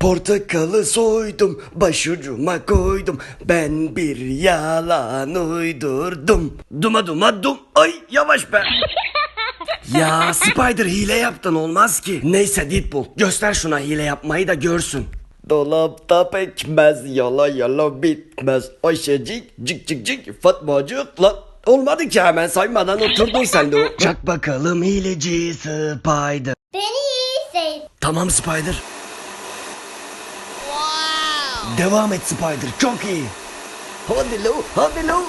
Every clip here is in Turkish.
Portakalı soydum, başucuma koydum. Ben bir yalan uydurdum. Duma duma dum. Ay yavaş be. ya Spider hile yaptın olmaz ki. Neyse Deadpool göster şuna hile yapmayı da görsün. Dolapta pekmez yala yala bitmez. Ayşecik cik cik cik Fatmacık lan. Olmadı ki hemen saymadan oturdun sen de o. Çak bakalım hileci Spider. Beni iyi sev. Tamam Spider. Devam et Spider çok iyi. Hadi lo hadi lo.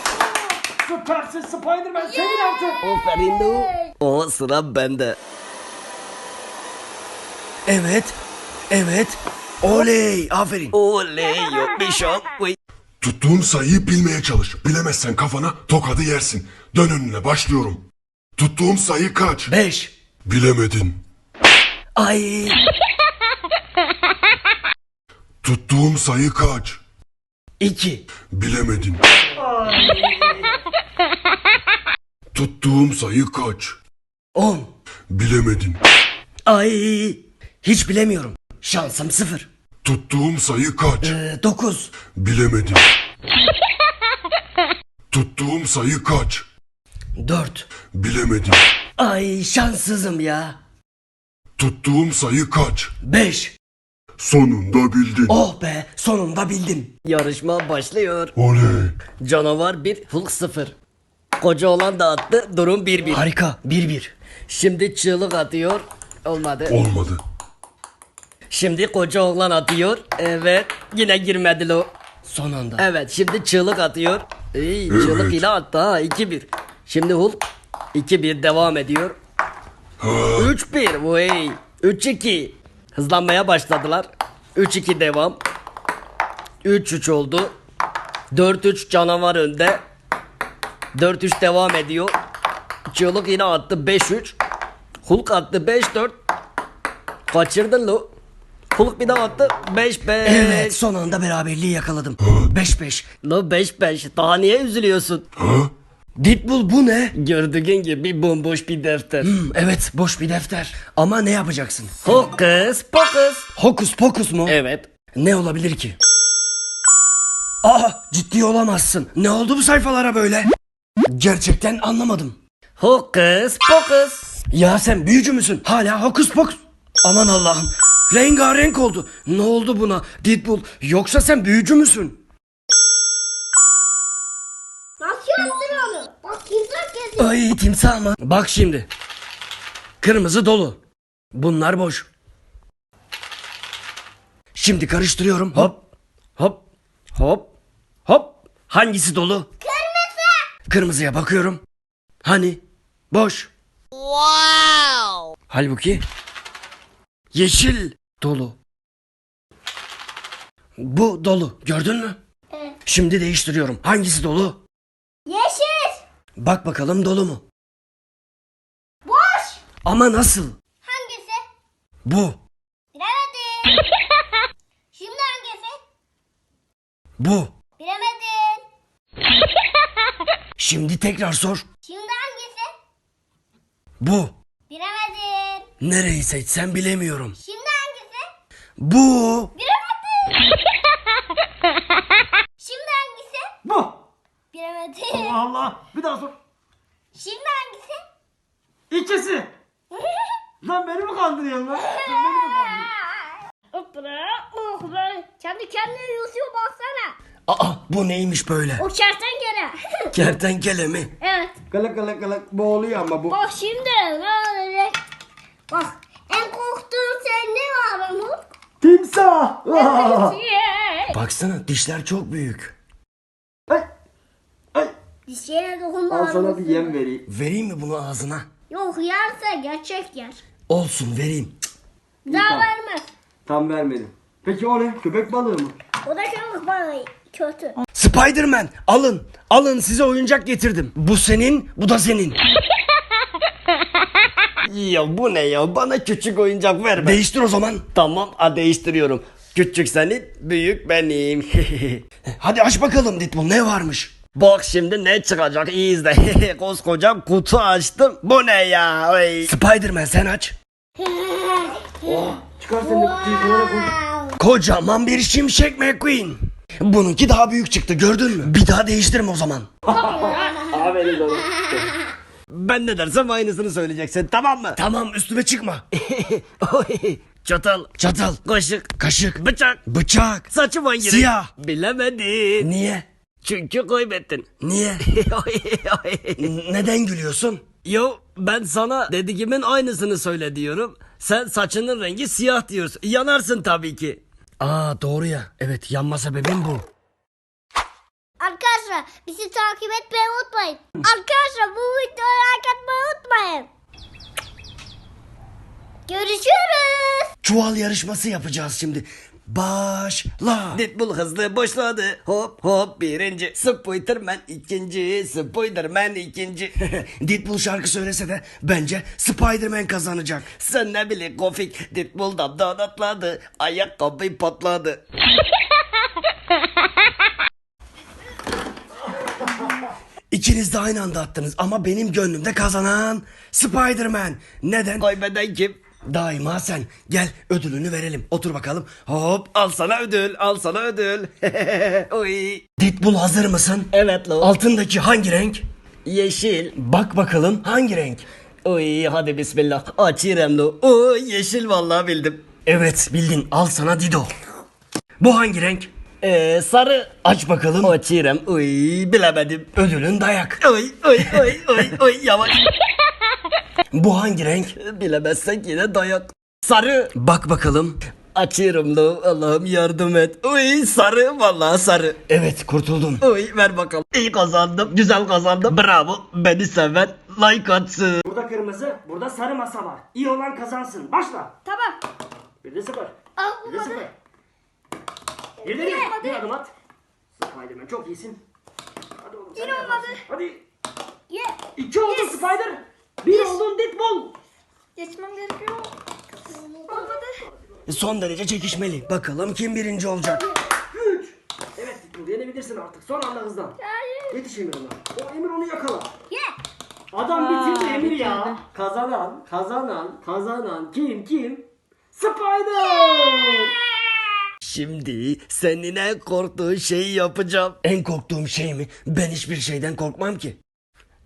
Süpersin Spider-Man senin artık. Aferin lo. O sıra bende. Evet. Evet. Oley aferin. Oley yok bir şok. Tuttuğum sayıyı bilmeye çalış. Bilemezsen kafana tokadı yersin. Dön önüne başlıyorum. Tuttuğum sayı kaç? Beş. Bilemedin. Ay. Tuttuğum sayı kaç? İki. Bilemedin. Tuttuğum sayı kaç? On. Bilemedin. Ay. Hiç bilemiyorum. Şansım sıfır. Tuttuğum sayı kaç? Ee, dokuz. Bilemedin. Tuttuğum sayı kaç? Dört. Bilemedin. Ay şanssızım ya. Tuttuğum sayı kaç? Beş. Sonunda bildin. Oh be sonunda bildim. Yarışma başlıyor. Oley. Canavar 1, Hulk 0. Koca olan da attı, durum 1-1. Harika, 1-1. Şimdi çığlık atıyor, olmadı. Olmadı. Şimdi koca oğlan atıyor, evet. Yine girmedi lo. Son anda. Evet, şimdi çığlık atıyor. İyi, çığlık Evet. ile attı ha, 2-1. Şimdi Hulk 2-1 devam ediyor. 3-1, vay. 3-2. Hızlanmaya başladılar. 3-2 devam. 3-3 oldu. 4-3 canavar önde. 4-3 devam ediyor. Çığlık yine attı 5-3. Hulk attı 5-4. Kaçırdın lo. Hulk bir daha attı 5-5. Evet son anda beraberliği yakaladım. 5-5. Lo 5-5. Daha niye üzülüyorsun? Deadpool bu ne? Gördüğün gibi bomboş bir defter. evet boş bir defter. Ama ne yapacaksın? Hokus pokus. Hokus pokus mu? Evet. Ne olabilir ki? Aa ciddi olamazsın. Ne oldu bu sayfalara böyle? Gerçekten anlamadım. Hokus pokus. Ya sen büyücü müsün? Hala hokus pokus. Aman Allah'ım. Rengarenk oldu. Ne oldu buna? Deadpool yoksa sen büyücü müsün? Yaptın onu? Bak kimse kesiyor. Ay timsah mı? Bak şimdi. Kırmızı dolu. Bunlar boş. Şimdi karıştırıyorum. Hop. Hop. Hop. Hop. Hangisi dolu? Kırmızı. Kırmızıya bakıyorum. Hani? Boş. Wow. Halbuki yeşil dolu. Bu dolu. Gördün mü? Evet. Şimdi değiştiriyorum. Hangisi dolu? Bak bakalım dolu mu? Boş. Ama nasıl? Hangisi? Bu. Bilemedin. Şimdi hangisi? Bu. Bilemedin. Şimdi tekrar sor. Şimdi hangisi? Bu. Bilemedin. Nereyi seçsem bilemiyorum. Şimdi hangisi? Bu. Bilemedin. Şimdi hangisi? Bu. Bilemedin. Allah Allah. Bir daha sor. Şimdi hangisi? İkisi. Lan beni mi kandırıyorsun lan? Sen beni mi kandırıyorsun? Hopra, oh be. Kendi kendine yüzüyor baksana. Aa bu neymiş böyle? O kertenkele. Kertenkele mi? evet. Galak galak galak boğuluyor ama bu. Bak şimdi olacak? Bak en korktuğun sen ne var Umut? Timsah. Baksana dişler çok büyük. Ay. Dişine dokunma. Al sana bir yem vereyim. Vereyim mi bunu ağzına? Yok yerse gerçek yer. Olsun vereyim. Cık, Daha tamam. vermez. Tam vermedim. Peki o ne? Köpek balığı mı? O da çok balığı kötü. Spiderman alın. Alın size oyuncak getirdim. Bu senin bu da senin. ya bu ne ya bana küçük oyuncak verme. Değiştir o zaman. Tamam ha değiştiriyorum. Küçük senin büyük benim. Hadi aç bakalım Deadpool ne varmış? Bak şimdi ne çıkacak iyi izle. Koskoca kutu açtım. Bu ne ya? Oy. Spiderman sen aç. Çıkar sen de kutuyu kenara koy. Kocaman bir şimşek McQueen. Bununki daha büyük çıktı gördün mü? Bir daha değiştirme o zaman. Aferin oğlum. Ben ne dersem aynısını söyleyeceksin tamam mı? Tamam üstüme çıkma. Oy, Çatal. Çatal. Kaşık. Kaşık. Bıçak. Bıçak. Saçım hangi renk? Siyah. Bilemedin. Niye? Çünkü kaybettin. Niye? Neden gülüyorsun? Yo ben sana dediğimin aynısını söyle diyorum. Sen saçının rengi siyah diyorsun. Yanarsın tabii ki. Aa doğru ya. Evet yanma sebebim bu. Arkadaşlar bizi takip etmeyi unutmayın. Arkadaşlar bu videoyu like atmayı unutmayın. Görüşürüz. Çuval yarışması yapacağız şimdi. Başla. Deadpool hızlı başladı. Hop hop birinci. Spiderman ikinci. Spiderman ikinci. Deadpool şarkı söylese de bence Spiderman kazanacak. Sen ne bileyim Kofik. Deadpool damdan atladı. Ayakkabı patladı. İkiniz de aynı anda attınız ama benim gönlümde kazanan Spider-Man. Neden? Kaybeden kim? Daima sen. Gel ödülünü verelim. Otur bakalım. Hop al sana ödül. Al sana ödül. Oy. Deadpool hazır mısın? Evet lo. Altındaki hangi renk? Yeşil. Bak bakalım hangi renk? Oy hadi bismillah. Açıyorum lo. Oy yeşil vallahi bildim. Evet bildin. Al sana Dido. Bu hangi renk? Ee, sarı. Aç bakalım. Açıyorum. Uy bilemedim. Ödülün dayak. Oy oy oy oy oy yavaş. Bu hangi renk? Bilemezsek yine dayak. Sarı. Bak bakalım. Açıyorum lo. Allah'ım yardım et. Uy sarı vallahi sarı. Evet kurtuldum. Uy ver bakalım. İyi kazandım. Güzel kazandım. Bravo. Beni seven like atsın. Burada kırmızı, burada sarı masa var. İyi olan kazansın. Başla. Tamam. Bir de sıfır. Al Bir de sıfır. Bir de bir. Bir adım at. Spiderman çok iyisin. Hadi oğlum sen Yine de olmadı. yaparsın. Hadi. Ye. İki oldun Yes. Spider. Bir oldun Deadpool. Geçmem gerekiyor. Olmadı. Son derece çekişmeli. Bakalım kim birinci olacak. Üç. Evet Deadpool yenebilirsin artık. Son anda hızlan. Hayır. Yetiş Emir ona. O Emir onu yakala. Ye. Adam bitirdi Emir ya. Kazanan, kazanan, kazanan kim kim? Spider. Şimdi senin en korktuğun şeyi yapacağım. En korktuğum şey mi? Ben hiçbir şeyden korkmam ki.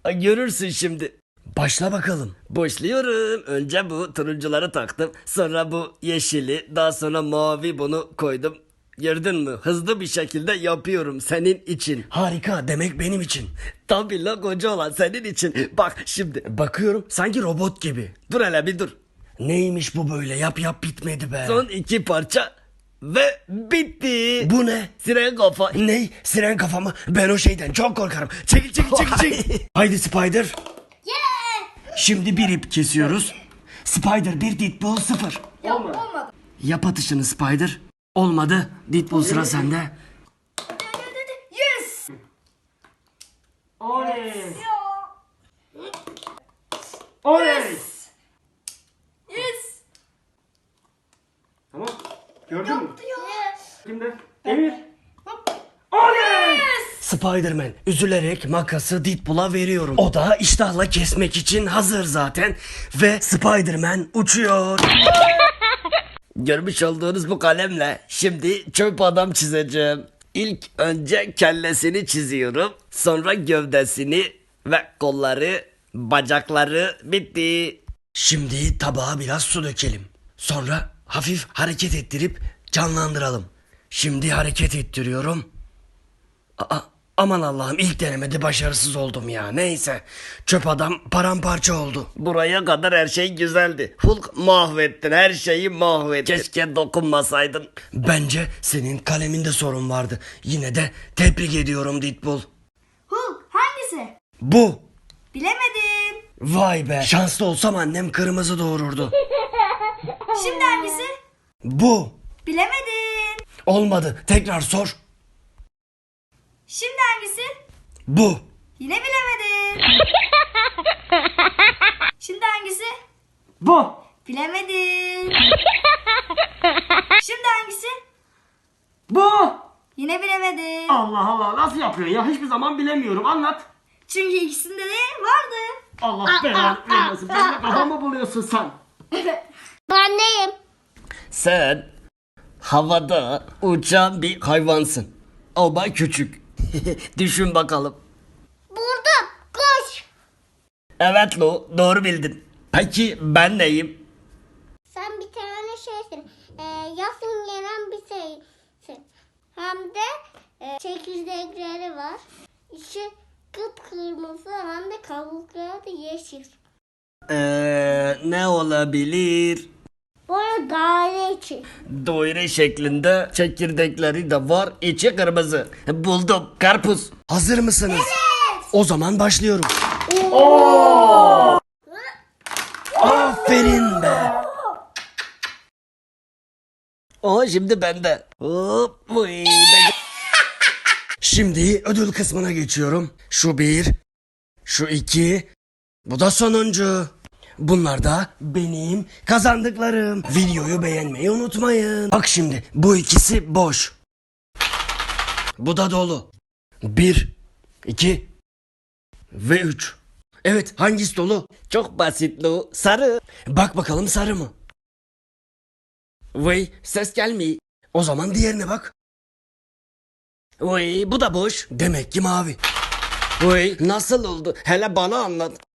Ha, Görürsün şimdi. Başla bakalım. Başlıyorum. Önce bu turuncuları taktım. Sonra bu yeşili. Daha sonra mavi bunu koydum. Gördün mü? Hızlı bir şekilde yapıyorum senin için. Harika demek benim için. Tabii la koca olan senin için. Bak şimdi. Bakıyorum sanki robot gibi. Dur hele bir dur. Neymiş bu böyle yap yap bitmedi be. Son iki parça ve bitti. Bu ne? Siren kafa. Ne? Siren kafa mı? Ben o şeyden çok korkarım. Çekil çekil çekil çekil. Haydi Spider. Şimdi bir ip kesiyoruz. Spider bir Deadpool sıfır. Yok olmadı. Yap atışını Spider. Olmadı. Deadpool sıra sende. Yes. Oley. Oley. Yes. Tamam. Gördün mü? Yes. Kimde? Emir. Spider-Man üzülerek makası Deadpool'a veriyorum. O da iştahla kesmek için hazır zaten. Ve Spider-Man uçuyor. Görmüş olduğunuz bu kalemle şimdi çöp adam çizeceğim. İlk önce kellesini çiziyorum. Sonra gövdesini ve kolları, bacakları bitti. Şimdi tabağa biraz su dökelim. Sonra hafif hareket ettirip canlandıralım. Şimdi hareket ettiriyorum. Aa, aman Allah'ım ilk denemede başarısız oldum ya. Neyse. Çöp adam paramparça oldu. Buraya kadar her şey güzeldi. Hulk mahvettin. Her şeyi mahvettin. Keşke dokunmasaydın. Bence senin kaleminde sorun vardı. Yine de tebrik ediyorum Deadpool. Hulk hangisi? Bu. Bilemedim. Vay be. Şanslı olsam annem kırmızı doğururdu. Şimdi hangisi? Bu. Bilemedim. Olmadı. Tekrar sor. Şimdi hangisi? Bu. Yine bilemedim. Şimdi hangisi? Bu. Bilemedim. Şimdi hangisi? Bu. Yine bilemedim. Allah Allah nasıl yapıyorsun ya? Hiçbir zaman bilemiyorum. Anlat. Çünkü ikisinde de vardı. Allah belanı vermesin. Ben de kafamı buluyorsun sen. Ben neyim? Sen Havada uçan bir hayvansın. Ama küçük. Düşün bakalım. Burada koş. Evet Lo doğru bildin. Peki ben neyim? Sen bir tane şeysin. Ee, yasın gelen bir şeysin. Hem de e, çekirdekleri var. İçi kıpkırmızı hem de kabukları da yeşil. Ee, ne olabilir? Böyle daire içi. Daire şeklinde çekirdekleri de var. içi kırmızı. Buldum. Karpuz. Hazır mısınız? O zaman başlıyorum. Aferin be. O şimdi bende. Hop, uy, ben- Şimdi ödül kısmına geçiyorum. Şu bir, şu iki, bu da sonuncu. Bunlar da benim kazandıklarım. Videoyu beğenmeyi unutmayın. Bak şimdi bu ikisi boş. Bu da dolu. Bir, iki ve üç. Evet hangisi dolu? Çok basit lo. Sarı. Bak bakalım sarı mı? Vay ses gelmiyor. O zaman diğerine bak. Vay bu da boş. Demek ki mavi. Vay nasıl oldu? Hele bana anlat.